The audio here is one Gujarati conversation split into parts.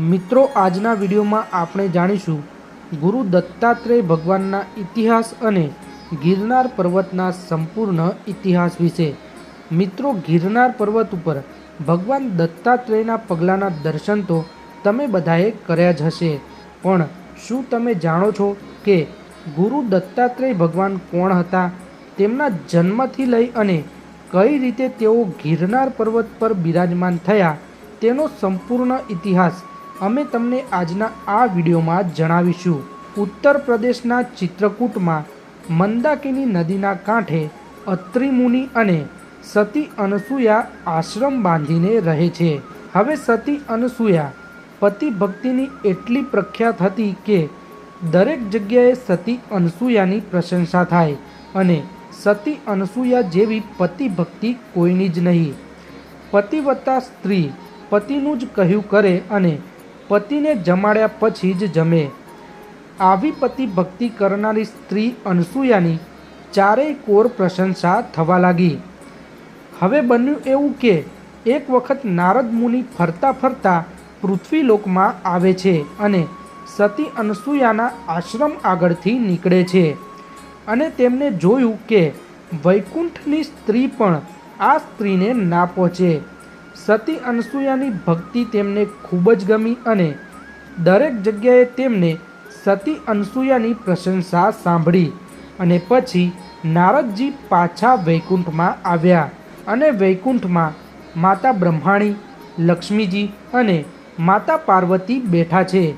મિત્રો, આજના વિડીયોમાં આપણે જાણીશું ગુરુ દત્તાત્રેય ભગવાનના ઇતિહાસ અને ગિરનાર પર્વતના સંપૂર્ણ ઇતિહાસ વિશે. મિત્રો, ગિરનાર પર્વત ઉપર ભગવાન દત્તાત્રેયના પગલાંના દર્શન તો તમે બધાએ કર્યા જ હશે, પણ શું તમે જાણો છો કે ગુરુ દત્તાત્રેય ભગવાન કોણ હતા? તેમના જન્મથી લઈ અને કઈ રીતે તેઓ ગિરનાર પર્વત પર બિરાજમાન થયા, તેનો સંપૂર્ણ ઇતિહાસ અમે તમને આજના આ વિડીયોમાં જણાવીશું. ઉત્તર પ્રદેશના ચિત્રકૂટમાં મંદાકિની નદીના કાંઠે અત્રિ મુનિ અને સતી અનસૂયા આશ્રમ બાંધીને રહે છે. હવે સતી અનસૂયા પતિ ભક્તિની એટલી પ્રખ્યાત હતી કે દરેક જગ્યાએ સતી અનસૂયાની પ્રશંસા થાય અને સતી અનસૂયા જેવી પતિ ભક્તિ કોઈની જ નહીં. પતિવત્તા સ્ત્રી પતિનું જ કહ્યું કરે અને પતિને જમાડ્યા પછી જ જમે. આવી પતિ ભક્તિ કરનારી સ્ત્રી અનસૂયાની ચારેય કોર પ્રશંસા થવા લાગી. હવે બન્યું એવું કે એક વખત નારદ મુનિ ફરતા ફરતા પૃથ્વીલોકમાં આવે છે અને સતી અનસૂયાના આશ્રમ આગળથી નીકળે છે અને તેમને જોયું કે વૈકુંઠની સ્ત્રી પણ આ સ્ત્રીને ના પહોંચે. સતી અનસૂયાની ભક્તિ તેમને ખૂબ જ ગમી અને દરેક જગ્યાએ તેમને સતી અનસૂયાની પ્રશંસા સાંભળી અને પછી નારદજી પાછા વૈકુંઠમાં આવ્યા અને વૈકુંઠમાં માતા બ્રહ્માણી, લક્ષ્મીજી અને માતા પાર્વતી બેઠા છે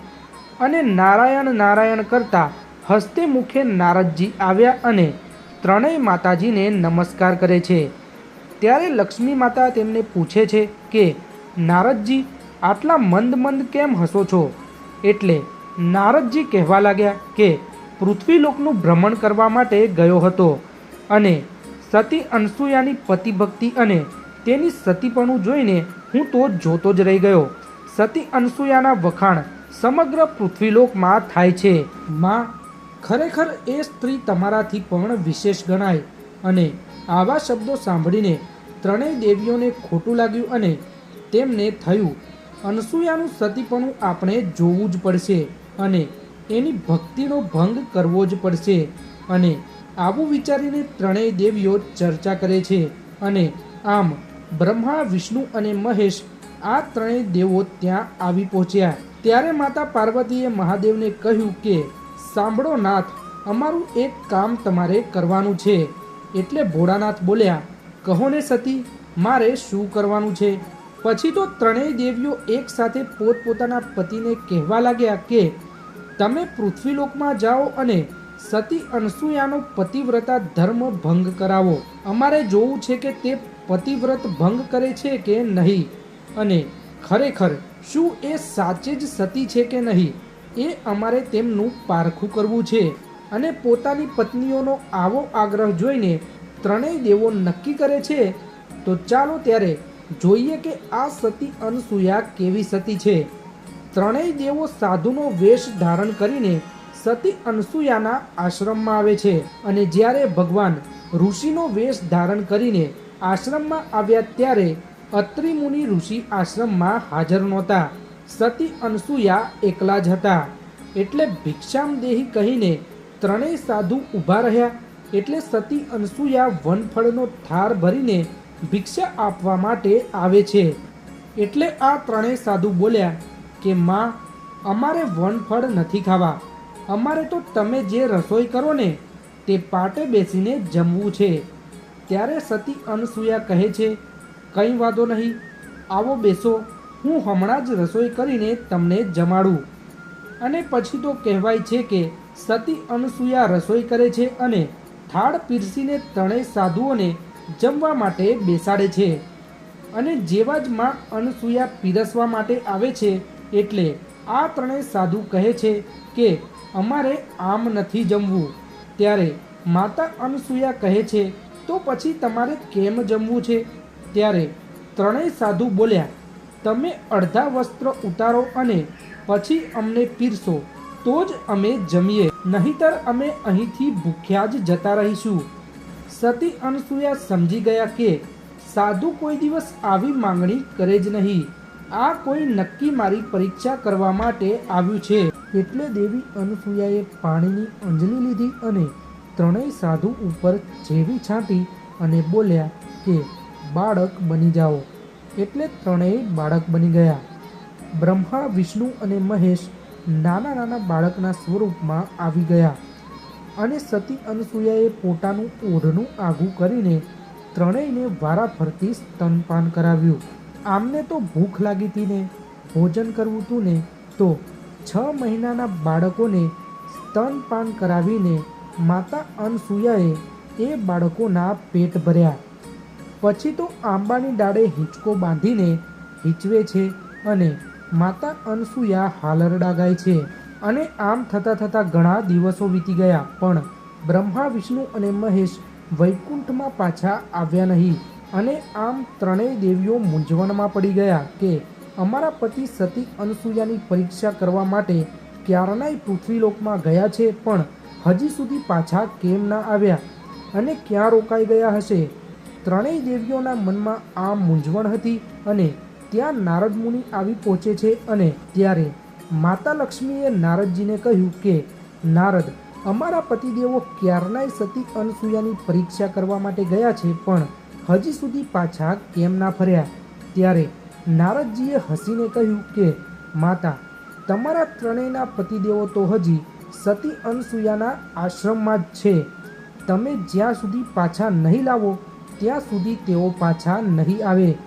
અને નારાયણ નારાયણ કરતા હસ્તે મુખે નારદજી આવ્યા અને ત્રણેય માતાજીને નમસ્કાર કરે છે. ત્યારે લક્ષ્મી માતા તેમને પૂછે છે કે, નારદજી, આટલા મંદ મંદ કેમ હસો છો? એટલે નારદજી કહેવા લાગ્યા કે, પૃથ્વીલોકનું ભ્રમણ કરવા માટે ગયો હતો અને સતી અનસૂયાની પતિભક્તિ અને તેની સતીપણું જોઈને હું તો જોતો જ રહી ગયો. સતી અનસૂયાના વખાણ સમગ્ર પૃથ્વીલોકમાં થાય છે. માં, ખરેખર એ સ્ત્રી તમારાથી પણ વિશેષ ગણાય અને આવા શબ્દો સાંભળીને ત્રણેય દેવીઓને ખોટું લાગ્યું અને તેમને થયું, અનસૂયાનું સતીપણું આપણે જોવું જ પડશે અને એની ભક્તિનો ભંગ કરવો જ પડશે અને આવું વિચારીને ત્રણેય દેવીઓ ચર્ચા કરે છે અને આમ બ્રહ્મા, વિષ્ણુ અને મહેશ આ ત્રણેય દેવો ત્યાં આવી પહોંચ્યા. ત્યારે માતા પાર્વતીએ મહાદેવને કહ્યું કે, સાંભળો નાથ, અમારું એક કામ તમારે કરવાનું છે. એટલે ભોળાનાથ બોલ્યા, કહો ને સતી, મારે શું કરવાનું છે? પછી તો ત્રણેય દેવીઓ એકસાથે પોતપોતાના પતિને કહેવા લાગ્યા કે, તમે પૃથ્વીલોકમાં જાઓ અને સતી અનસૂયાનો પતિવ્રતા ધર્મ ભંગ કરાવો. અમારે જોવું છે કે તે પતિવ્રત ભંગ કરે છે કે નહીં? અને ખરેખર, શું એ સાચે જ સતી છે કે નહીં? એ અમારે તેમનું પારખું કરવું છે. અને પોતાની પત્નીઓનો આવો આગ્રહ જોઈને ત્રણેય દેવો નક્કી કરે છે, તો ચાલો ત્યારે જોઈએ કે આ સતી અનસૂયા કેવી સતી છે. ત્રણેય દેવો સાધુનો વેશ ધારણ કરીને સતી અનસૂયાના આશ્રમમાં આવે છે અને જ્યારે ભગવાન ઋષિનો વેશ ધારણ કરીને આશ્રમમાં આવ્યા ત્યારે અત્રિ મુનિ ઋષિ આશ્રમમાં હાજર નહોતા. સતી અનસૂયા એકલા જ હતા. એટલે ભિક્ષામ દેહી કહીને ત્રણેય સાધુ ઊભા રહ્યા એટલે સતી અનસૂયા વનફળનો થાર ભરીને ભિક્ષા આપવા માટે આવે છે. એટલે આ ત્રણેય સાધુ બોલ્યા કે, માં, અમારે વનફળ નથી ખાવા. અમારે તો તમે જે રસોઈ કરો ને તે પાટે બેસીને જમવું છે. ત્યારે સતી અનસૂયા કહે છે, કંઈ વાંધો નહીં. આવો બેસો. હું હમણાં જ રસોઈ કરીને તમને જમાડું. અને પછી તો કહેવાય છે કે સતી અનસુયા રસોઈ કરે છે અને થાળ પીરસીને ત્રણેય સાધુઓને જમવા માટે બેસાડે છે. અને જેવા જ માં અનસૂયા પીરસવા માટે આવે છે એટલે આ ત્રણેય સાધુ કહે છે કે, અમારે આમ નથી જમવું. ત્યારે માતા અનસુયા કહે છે, તો પછી તમારે કેમ જમવું છે? ત્યારે ત્રણેય સાધુ બોલ્યા, તમે અડધા વસ્ત્ર ઉતારો અને પછી અમને પીરસો. તો જ અમે જમીએ, નહીતર અમે અહીંથી ભૂખ્યા જ જતા રહીશું. સતી અનસૂયા સમજી ગયા કે સાધુ કોઈ દિવસ આવી માંગણી કરે જ નહીં. આ કોઈ નક્કી મારી પરીક્ષા કરવા માટે આવ્યું છે. એટલે દેવી અનસૂયાએ પાણીની અંજલિ લીધી અને ત્રણેય સાધુ ઉપર જેવી છાંટી અને બોલ્યા કે, બાળક બની જાઓ. એટલે ત્રણેય બાળક બની ગયા. બ્રહ્મા, વિષ્ણુ અને મહેશ નાના નાના બાળકના સ્વરૂપમાં આવી ગયા અને સતી અનસૂયાએ પોતાનું ઓઢનું આઘું કરીને ત્રણેયને વારા ફરતી સ્તનપાન કરાવ્યું. આમને તો ભૂખ લાગી હતી ને ભોજન કરવું હતું ને તો છ મહિનાના બાળકોને સ્તનપાન કરાવીને માતા અનસૂયાએ એ બાળકોના પેટ ભર્યા. પછી તો આંબાની ડાળે હિંચકો બાંધીને હિંચવે છે અને માતા અનસૂયા હાલરડા ગાય છે અને આમ થતાં થતાં ઘણા દિવસો વીતી ગયા, પણ બ્રહ્મા, વિષ્ણુ અને મહેશ વૈકુંઠમાં પાછા આવ્યા નહીં અને આમ ત્રણેય દેવીઓ મૂંઝવણમાં પડી ગયા કે અમારા પતિ સતી અનસૂયાની પરીક્ષા કરવા માટે ક્યારનાય પૃથ્વીલોકમાં ગયા છે, પણ હજી સુધી પાછા કેમ ના આવ્યા અને ક્યાં રોકાઈ ગયા હશે? ત્રણેય દેવીઓના મનમાં આ મૂંઝવણ હતી અને ત્યાં નારદ મુનિ આવી પહોંચે છે અને ત્યારે માતા લક્ષ્મીએ નારદજીને કહ્યું કે, નારદ, અમારા પતિદેવો ક્યારનાય સતી અનસૂયાની પરીક્ષા કરવા માટે ગયા છે, પણ હજી સુધી પાછા કેમ ના ફર્યા? ત્યારે નારદજીએ હસીને કહ્યું કે, માતા, તમારા ત્રણેયના પતિદેવો તો હજી સતી અનસૂયાના આશ્રમમાં જ છે. તમે જ્યાં સુધી પાછા નહીં લાવો, ત્યાં સુધી તેઓ પાછા નહીં આવે.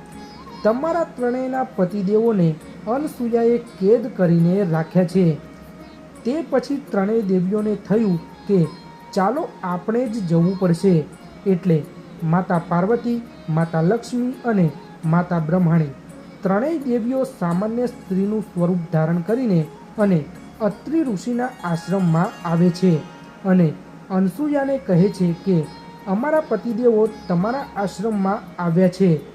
તમારા ત્રણેયના પતિદેવોને અનસૂયાએ કેદ કરીને રાખ્યા છે. તે પછી ત્રણેય દેવીઓને થયું કે, ચાલો આપણે જ જવું પડશે. એટલે માતા પાર્વતી, માતા લક્ષ્મી અને માતા બ્રહ્માણી ત્રણેય દેવીઓ સામાન્ય સ્ત્રીનું સ્વરૂપ ધારણ કરીને અને અત્રિ ઋષિના આશ્રમમાં આવે છે અને અનસૂયાને કહે છે કે, અમારા પતિદેવો તમારા આશ્રમમાં આવ્યા છે.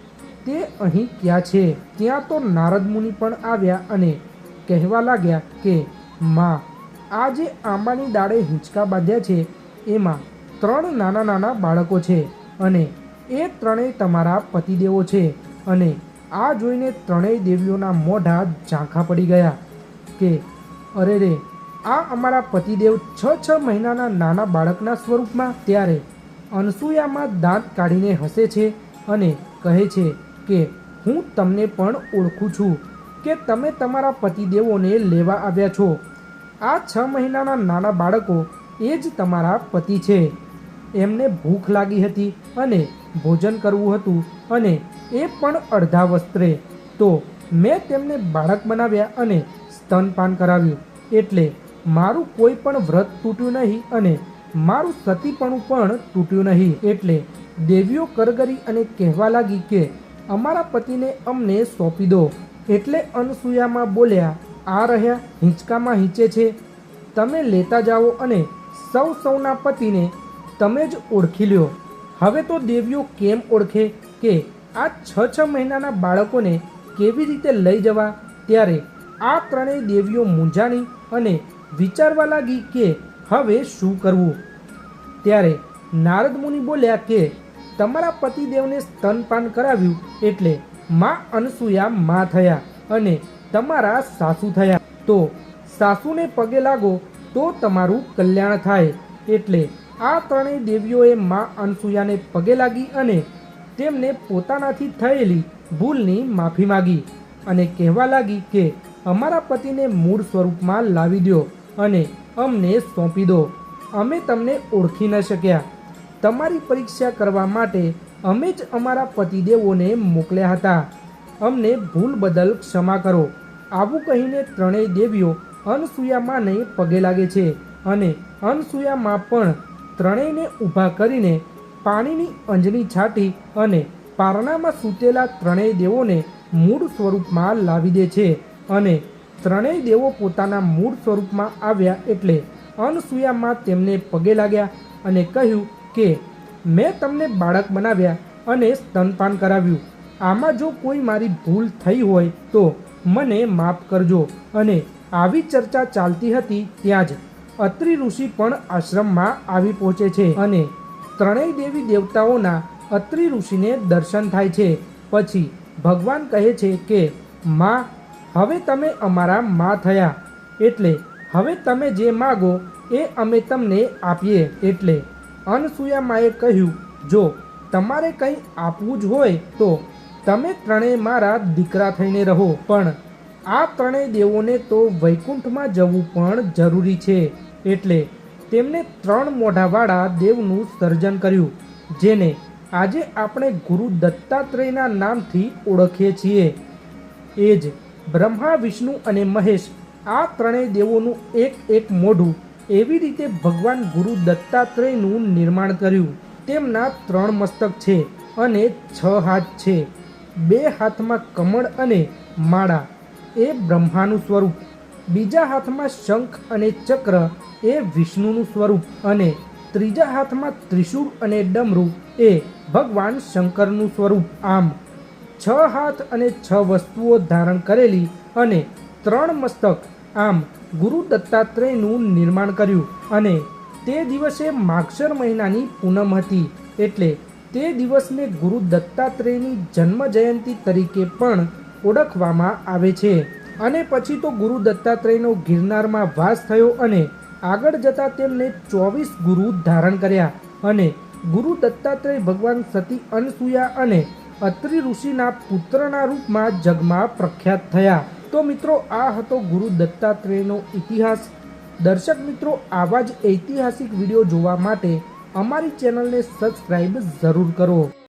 તે અહીં ક્યાં છે? ત્યાં તો નારદ મુનિ પણ આવ્યા અને કહેવા લાગ્યા કે, માં, આ જે આંબાની ડાળે હિંચકા બાંધ્યા છે, એમાં ત્રણ નાના નાના બાળકો છે અને એ ત્રણેય તમારા પતિદેવો છે. અને આ જોઈને ત્રણેય દેવીઓના મોઢા ઝાંખા પડી ગયા કે, અરે રે, આ અમારા પતિદેવ છ છ મહિનાના નાના બાળકના સ્વરૂપમાં ત્યારે અનસૂયામાં દાંત કાઢીને હસે છે અને કહે છે કે હું તમને પણ ઓળખું છું કે તમે તમારા પતિદેવોને લેવા આવ્યા છો. આ છ મહિનાના નાના બાળકો એ જ તમારા પતિ છે. એમને ભૂખ લાગી હતી અને ભોજન કરવું હતું અને એ પણ અડધા વસ્ત્રે. તો મેં તેમને બાળક બનાવ્યા અને સ્તનપાન કરાવ્યું. એટલે મારું કોઈ પણ વ્રત તૂટ્યું નહીં અને મારું સતીપણું પણ તૂટ્યું નહીં. એટલે દેવીઓ કરગરી અને કહેવા લાગી કે અમારા પતિને અમને સોંપી દો. એટલે અનસૂયામાં બોલ્યા, આ રહ્યા, હિંચકામાં હિંચે છે. તમે લેતા જાઓ અને સૌ સૌના પતિને તમે જ ઓળખી લ્યો. હવે તો દેવીઓ કેમ ઓળખે કે આ છ છ મહિનાના બાળકોને કેવી રીતે લઈ જવા? ત્યારે આ ત્રણેય દેવીઓ મૂંઝાણી અને વિચારવા લાગી કે હવે શું કરવું? ત્યારે નારદ મુનિ બોલ્યા કે તમારા પતિદેવને સ્તનપાન કરાવ્યું એટલે મા અનસૂયા મા થયા અને તમારા સાસુ થયા. તો સાસુને પગે લાગો તો તમારું કલ્યાણ થાય. એટલે આ ત્રણેય દેવીઓએ મા અનસૂયાને પગે લાગી અને તેમને પોતાનાથી થયેલી ભૂલની માફી માગી અને કહેવા લાગી કે અમારા પતિને મૂળ સ્વરૂપમાં લાવી દો અને અમને સોંપી દો. અમે તમને ઓળખી ન શક્યા. તમારી પરીક્ષા કરવા માટે અમે જ અમારા પતિદેવોને મોકલ્યા હતા. અમને ભૂલ બદલ ક્ષમા કરો. આવું કહીને ત્રણેય દેવીઓ અનસૂયામાને પગે લાગે છે અને અનસૂયામાં પણ ત્રણેયને ઊભા કરીને પાણીની અંજની છાંટી અને પારણામાં સૂતેલા ત્રણેય દેવોને મૂળ સ્વરૂપમાં લાવી દે છે અને ત્રણેય દેવો પોતાના મૂળ સ્વરૂપમાં આવ્યા એટલે અનસૂયામાં તેમને પગે લાગ્યા અને કહ્યું કે મેં તમને બાળક બનાવ્યા અને સ્તનપાન કરાવ્યું. આમાં જો કોઈ મારી ભૂલ થઈ હોય તો મને માફ કરજો અને આવી ચર્ચા ચાલતી હતી ત્યાં જ. અત્રિ ઋષિ પણ આશ્રમમાં આવી પહોંચે છે અને ત્રણેય દેવી દેવતાઓના અત્રિ ઋષિને દર્શન થાય છે. પછી ભગવાન કહે છે કે, માં, હવે તમે અમારા માં થયા. એટલે હવે તમે જે માગો એ અમે તમને આપીએ. એટલે અનસૂયા માએ કહ્યું, જો તમારે કંઈ આપવું જ હોય તો તમે ત્રણેય મારા દીકરા થઈને રહો, પણ આ ત્રણેય દેવોને તો વૈકુંઠમાં જવું પણ જરૂરી છે. એટલે તેમણે ત્રણ મોઢાવાળા દેવનું સર્જન કર્યું, જેને આજે આપણે ગુરુ દત્તાત્રેયના નામથી ઓળખીએ છીએ. એ જ બ્રહ્મા, વિષ્ણુ અને મહેશ આ ત્રણેય દેવોનું એક એક મોઢું એવી રીતે ભગવાન ગુરુ દત્તાત્રેયનું નિર્માણ કર્યું. તેમના ત્રણ મસ્તક છે અને છ હાથ છે. બે હાથમાં કમળ અને માળા, એ બ્રહ્માનું સ્વરૂપ. બીજા હાથમાં શંખ અને ચક્ર, એ વિષ્ણુનું સ્વરૂપ. અને ત્રીજા હાથમાં ત્રિશૂળ અને ડમરુ, એ ભગવાન શંકરનું સ્વરૂપ. આમ, છ હાથ અને છ વસ્તુઓ ધારણ કરેલી અને ત્રણ મસ્તક. આમ ગુરુ દત્તાત્રેયનું નિર્માણ કર્યું અને તે દિવસે માગસર મહિનાની પૂનમ હતી. એટલે તે દિવસને ગુરુ દત્તાત્રેયની જન્મ જયંતિ તરીકે પણ ઓળખવામાં આવે છે. અને પછી તો ગુરુ દત્તાત્રેયનો ગિરનારમાં વાસ થયો અને આગળ જતાં તેમને ચોવીસ ગુરુ ધારણ કર્યા અને ગુરુ દત્તાત્રેય ભગવાન સતી અનસૂયા અને અત્રિ ઋષિના પુત્રના રૂપમાં જગમાં પ્રખ્યાત થયા. તો મિત્રો, આ હતો ગુરુ દત્તાત્રેયનો ઇતિહાસ. દર્શક મિત્રો, આવા જ ઐતિહાસિક વીડિયો જોવા માટે અમારી ચેનલને સબસ્ક્રાઈબ જરૂર કરો.